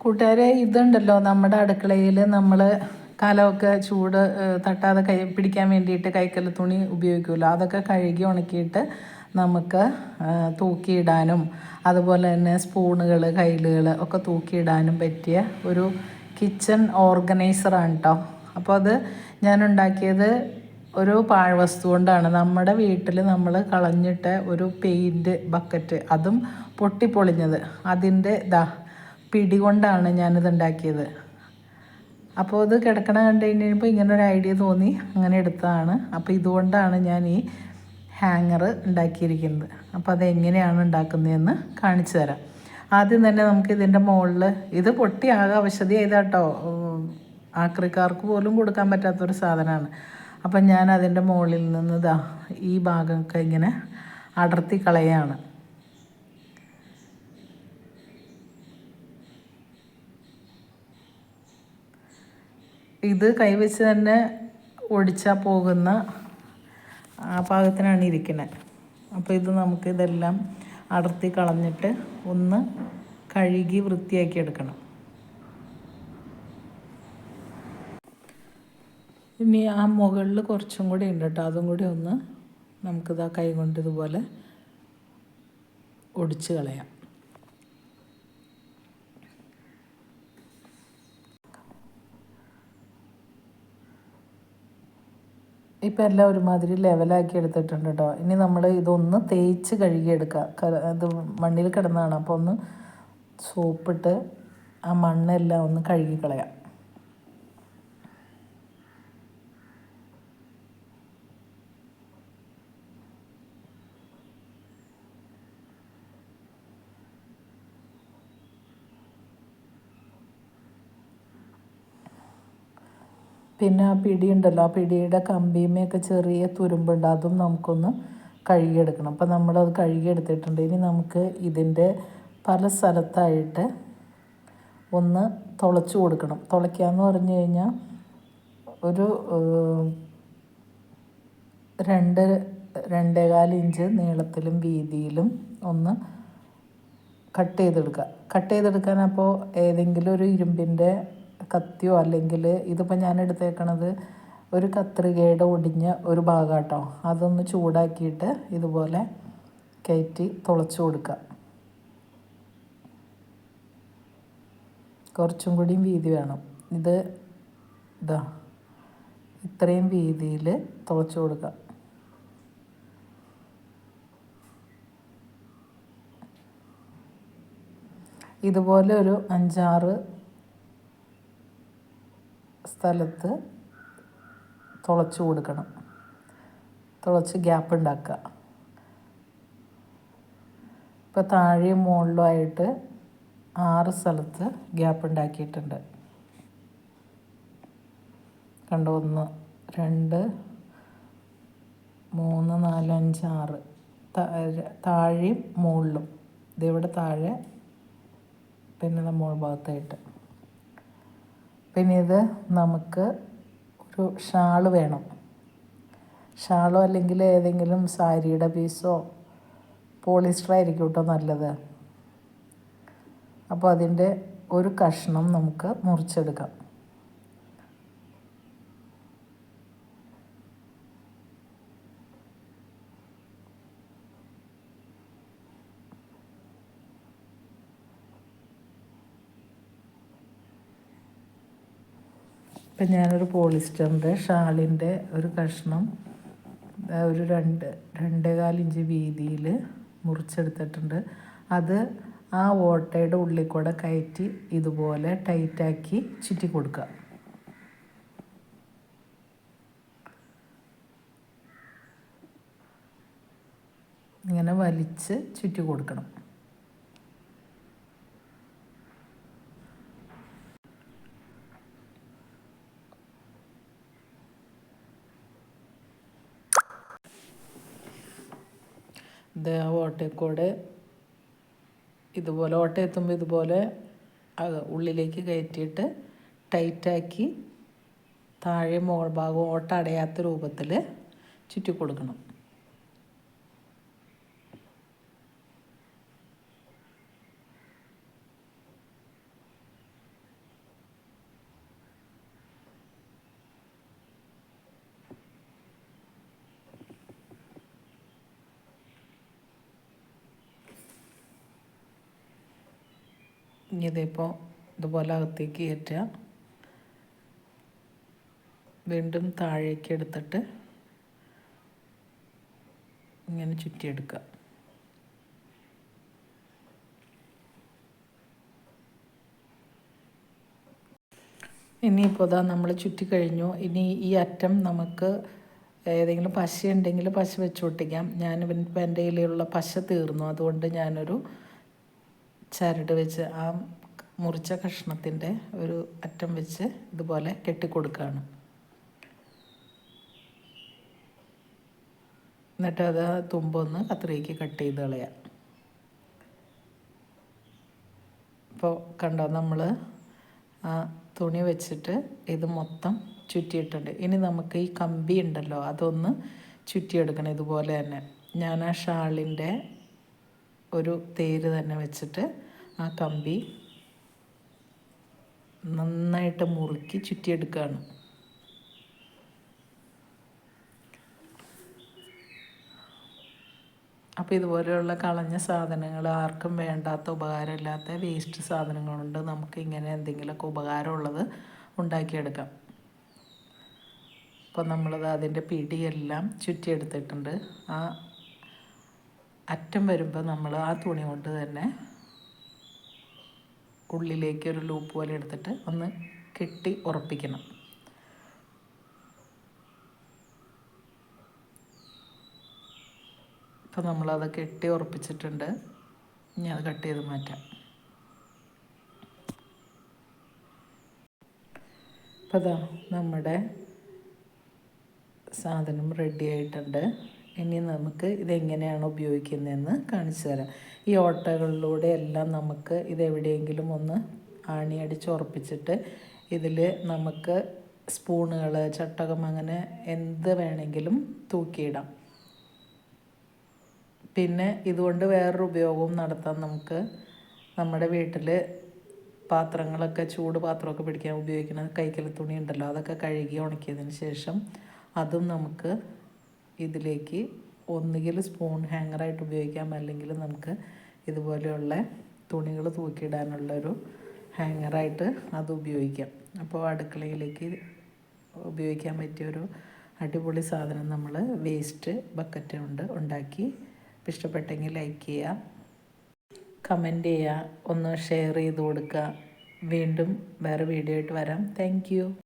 കൂട്ടുകാരെ ഇതുണ്ടല്ലോ നമ്മുടെ അടുക്കളയിൽ നമ്മൾ കാലമൊക്കെ ചൂട് തട്ടാതെ കൈ പിടിക്കാൻ വേണ്ടിയിട്ട് കൈക്കൽ തുണി ഉപയോഗിക്കുമല്ലോ അതൊക്കെ കഴുകി ഉണക്കിയിട്ട് നമുക്ക് തൂക്കിയിടാനും അതുപോലെ തന്നെ സ്പൂണുകൾ കയ്യിലുകൾ ഒക്കെ തൂക്കിയിടാനും പറ്റിയ ഒരു കിച്ചൺ ഓർഗനൈസറാണ് കേട്ടോ അപ്പോൾ അത് ഞാൻ ഉണ്ടാക്കിയത് ഒരു പാഴ്വസ്തു കൊണ്ടാണ്. നമ്മുടെ വീട്ടിൽ നമ്മൾ കളഞ്ഞിട്ട ഒരു പെയിന്റ് ബക്കറ്റ് അതും പൊട്ടിപ്പൊളിഞ്ഞത്. അതിന്റെ ദാ പിടി കൊണ്ടാണ് ഞാനിത് ഉണ്ടാക്കിയത്. അപ്പോൾ ഇത് കിടക്കണ കണ്ടു കഴിഞ്ഞപ്പോൾ ഇങ്ങനെ ഒരു ഐഡിയ തോന്നി. അങ്ങനെ എടുത്തതാണ്. അപ്പോൾ ഇതുകൊണ്ടാണ് ഞാൻ ഈ ഹാങ്ങർ ഉണ്ടാക്കിയിരിക്കുന്നത്. അപ്പോൾ അതെങ്ങനെയാണ് ഉണ്ടാക്കുന്നതെന്ന് കാണിച്ചു തരാം. ആദ്യം തന്നെ നമുക്ക് ഇതിന്റെ മുകളിൽ ഇത് പൊട്ടി ആകെ അവശതി ചെയ്താട്ടോ ആക്രിക്കാർക്ക് പോലും കൊടുക്കാൻ പറ്റാത്തൊരു സാധനമാണ്. അപ്പം ഞാൻ അതിന്റെ മുകളിൽ നിന്ന് ഇതാ ഈ ഭാഗമൊക്കെ ഇങ്ങനെ അടർത്തി കളയാണ്. ഇത് കൈവച്ച് തന്നെ ഒടിച്ചാൽ പോകുന്ന ആ പാകത്തിനാണ് ഇരിക്കുന്നത് അപ്പോൾ ഇത് നമുക്ക് ഇതെല്ലാം അടർത്തി കളഞ്ഞിട്ട് ഒന്ന് കഴുകി വൃത്തിയാക്കി എടുക്കണം. ഇനി ആ മുകളിൽ കുറച്ചും കൂടി ഉണ്ട് കേട്ടോ. അതും കൂടി ഒന്ന് നമുക്കിതാ കൈ കൊണ്ട് ഇതുപോലെ ഒടിച്ച് കളയാം. ഇപ്പം എല്ലാം ഒരുമാതിരി ലെവലാക്കി എടുത്തിട്ടുണ്ട് കേട്ടോ ഇനി നമ്മൾ ഇതൊന്ന് തേച്ച് കഴുകിയെടുക്കുക ഇത് മണ്ണിൽ കിടന്നതാണ് അപ്പോൾ ഒന്ന് സോപ്പിട്ട് ആ മണ്ണെല്ലാം ഒന്ന് കഴുകി കളയാം പിന്നെ ആ പിടി ഉണ്ടല്ലോ ആ പിടിയുടെ കമ്പിയുമൊക്കെ ചെറിയ തുരുമ്പുണ്ട്. അതും നമുക്കൊന്ന് കഴുകിയെടുക്കണം. അപ്പം നമ്മളത് കഴുകിയെടുത്തിട്ടുണ്ട്. ഇനി നമുക്ക് ഇതിന്റെ പല സ്ഥലത്തായിട്ട് ഒന്ന് തുളച്ച് കൊടുക്കണം. തുളയ്ക്കുക എന്ന് പറഞ്ഞു കഴിഞ്ഞാൽ ഒരു രണ്ട് രണ്ടേകാൽ ഇഞ്ച് നീളത്തിലും വീതിയിലും ഒന്ന് കട്ട് ചെയ്തെടുക്കുക. കട്ട് ചെയ്തെടുക്കാൻ അപ്പോൾ ഏതെങ്കിലും ഒരു ഇരുമ്പിന്റെ കത്തിയോ അല്ലെങ്കിൽ ഇതിപ്പോൾ ഞാൻ എടുത്തേക്കണത് ഒരു കത്രികയുടെ ഒടിഞ്ഞ ഒരു ഭാഗമാട്ടോ അതൊന്ന് ചൂടാക്കിയിട്ട് ഇതുപോലെ കയറ്റി തുളച്ചു കൊടുക്കുക കുറച്ചും കൂടിയും വീതി വേണം. ഇത് ഇതാ ഇത്രയും വീതിയിൽ തുളച്ചു കൊടുക്കുക ഇതുപോലെ ഒരു അഞ്ചാറ് സ്ഥലത്ത് തുളച്ച് കൊടുക്കണം. തുളച്ച് ഗ്യാപ്പ് ഉണ്ടാക്കുക. ഇപ്പോൾ താഴെയും മുകളിലുമായിട്ട് ആറ് സ്ഥലത്ത് ഗ്യാപ്പ് ഉണ്ടാക്കിയിട്ടുണ്ട്. കണ്ടോ? ഒന്ന് രണ്ട് മൂന്ന് നാല് അഞ്ച് ആറ്. താഴെ- താഴെയും മുകളിലും. ഇതിവിടെ താഴെ പിന്നെ നമ്മൾ ഭാഗത്തായിട്ട്. പിന്നെ ഇത് നമുക്ക് ഒരു ഷാൾ വേണം. ഷാളോ അല്ലെങ്കിൽ ഏതെങ്കിലും സാരിയുടെ പീസോ പോളിസ്റ്റർ ആയിരിക്കും കേട്ടോ നല്ലത്. അപ്പോൾ അതിന്റെ ഒരു കഷ്ണം നമുക്ക് മുറിച്ചെടുക്കാം. ഇപ്പം ഞാനൊരു പോളിസ്റ്ററിന്റെ ഷാളിന്റെ ഒരു കഷ്ണം ഒരു രണ്ട് രണ്ടേകാൽ ഇഞ്ച് വീതിയിൽ മുറിച്ചെടുത്തിട്ടുണ്ട്. അത് ആ ഓട്ടയുടെ ഉള്ളിൽ കൂടെ കയറ്റി ഇതുപോലെ ടൈറ്റാക്കി ചുറ്റി കൊടുക്കുക. ഇങ്ങനെ വലിച്ച് ചുറ്റി കൊടുക്കണം. ആ ഓട്ടയിൽ ഇതുപോലെ ഓട്ട എത്തുമ്പോൾ ഇതുപോലെ ഉള്ളിലേക്ക് കയറ്റിയിട്ട് ടൈറ്റാക്കി താഴെ മോൾ ഭാഗം ഓട്ട അടയാത്ത രൂപത്തിൽ ചുറ്റി കൊടുക്കണം. ഇനി ഇതിപ്പോൾ ഇതുപോലെ അകത്തേക്ക് കയറ്റുക. വീണ്ടും താഴേക്ക് എടുത്തിട്ട് ഇങ്ങനെ ചുറ്റിയെടുക്കുക. ഇനിയിപ്പോൾ ഇതാ നമ്മൾ ചുറ്റി കഴിഞ്ഞു. ഇനി ഈ അറ്റം നമുക്ക് ഏതെങ്കിലും പശ ഉണ്ടെങ്കിൽ പശ വെച്ച് ഞാൻ ഇപ്പം എന്റെ കയ്യിലുള്ള പശ തീർന്നു. അതുകൊണ്ട് ഞാനൊരു ചരട് വെച്ച് ആ മുറിച്ച കഷ്ണത്തിന്റെ ഒരു അറ്റം വെച്ച് ഇതുപോലെ കെട്ടിക്കൊടുക്കുകയാണ്. എന്നിട്ട് അത് തുമ്പൊന്ന് കത്രിക്ക് കട്ട് ചെയ്ത് കളയാം. ഇപ്പോൾ കണ്ടോ നമ്മൾ ആ തുണി വെച്ചിട്ട് ഇത് മൊത്തം ചുറ്റിയിട്ടുണ്ട്. ഇനി നമുക്ക് ഈ കമ്പി ഉണ്ടല്ലോ അതൊന്ന് ചുറ്റിയെടുക്കണം ഇതുപോലെ തന്നെ. ഞാൻ ആ ഷാളിന്റെ ഒരു തേര് തന്നെ വെച്ചിട്ട് ആ കമ്പി നന്നായിട്ട് മുറുക്കി ചുറ്റിയെടുക്കുകയാണ് അപ്പോൾ ഇതുപോലെയുള്ള കളഞ്ഞ സാധനങ്ങൾ ആർക്കും വേണ്ടാത്ത ഉപകാരമില്ലാത്ത വേസ്റ്റ് സാധനങ്ങളുണ്ട്. നമുക്ക് ഇങ്ങനെ എന്തെങ്കിലുമൊക്കെ ഉപകാരമുള്ളത് ഉണ്ടാക്കിയെടുക്കാം. അപ്പോൾ നമ്മളത് അതിന്റെ പിടിയെല്ലാം ചുറ്റിയെടുത്തിട്ടുണ്ട്. ആ അറ്റം വരുമ്പോൾ നമ്മൾ ആ തുണി കൊണ്ട് തന്നെ ഉള്ളിലേക്ക് ഒരു ലൂപ്പ് പോലെ എടുത്തിട്ട് ഒന്ന് കെട്ടി ഉറപ്പിക്കണം. ഇപ്പം നമ്മളത് കെട്ടി ഉറപ്പിച്ചിട്ടുണ്ട്. ഇനി അത് കട്ട് ചെയ്ത് മാറ്റാം. അപ്പം അതാ നമ്മുടെ സാധനം റെഡി ആയിട്ടുണ്ട്. ഇനി നമുക്ക് ഇതെങ്ങനെയാണ് ഉപയോഗിക്കുന്നതെന്ന് കാണിച്ചു തരാം. ഈ ഓട്ടകളിലൂടെ എല്ലാം നമുക്ക് ഇതെവിടെയെങ്കിലും ഒന്ന് ആണിയടിച്ച് ഉറപ്പിച്ചിട്ട് ഇതിൽ നമുക്ക് സ്പൂണുകൾ ചട്ടകം അങ്ങനെ എന്ത് വേണമെങ്കിലും തൂക്കിയിടാം. പിന്നെ ഇതുകൊണ്ട് വേറൊരു ഉപയോഗവും നടത്താം നമുക്ക്. നമ്മുടെ വീട്ടിൽ പാത്രങ്ങളൊക്കെ ചൂട് പാത്രമൊക്കെ പിടിക്കാൻ ഉപയോഗിക്കുന്ന കൈക്കൽ തുണി ഉണ്ടല്ലോ അതൊക്കെ കഴുകി ഉണക്കിയതിന് ശേഷം അതും നമുക്ക് ഇതിലേക്ക് ഒന്നുകിൽ സ്പൂൺ ഹാങ്ങറായിട്ട് ഉപയോഗിക്കാം. അല്ലെങ്കിൽ നമുക്ക് ഇതുപോലെയുള്ള തുണികൾ തൂക്കിയിടാനുള്ളൊരു ഹാങ്ങറായിട്ട് അത് ഉപയോഗിക്കാം. അപ്പോൾ അടുക്കളയിലേക്ക് ഉപയോഗിക്കാൻ പറ്റിയൊരു അടിപൊളി സാധനം നമ്മൾ വേസ്റ്റ് ബക്കറ്റ് കൊണ്ട് ഉണ്ടാക്കി. ഇഷ്ടപ്പെട്ടെങ്കിൽ ലൈക്ക് ചെയ്യുക കമന്റ് ചെയ്യുക ഒന്ന് ഷെയർ ചെയ്ത് കൊടുക്കുക. വീണ്ടും വേറെ വീഡിയോ ആയിട്ട് വരാം. താങ്ക്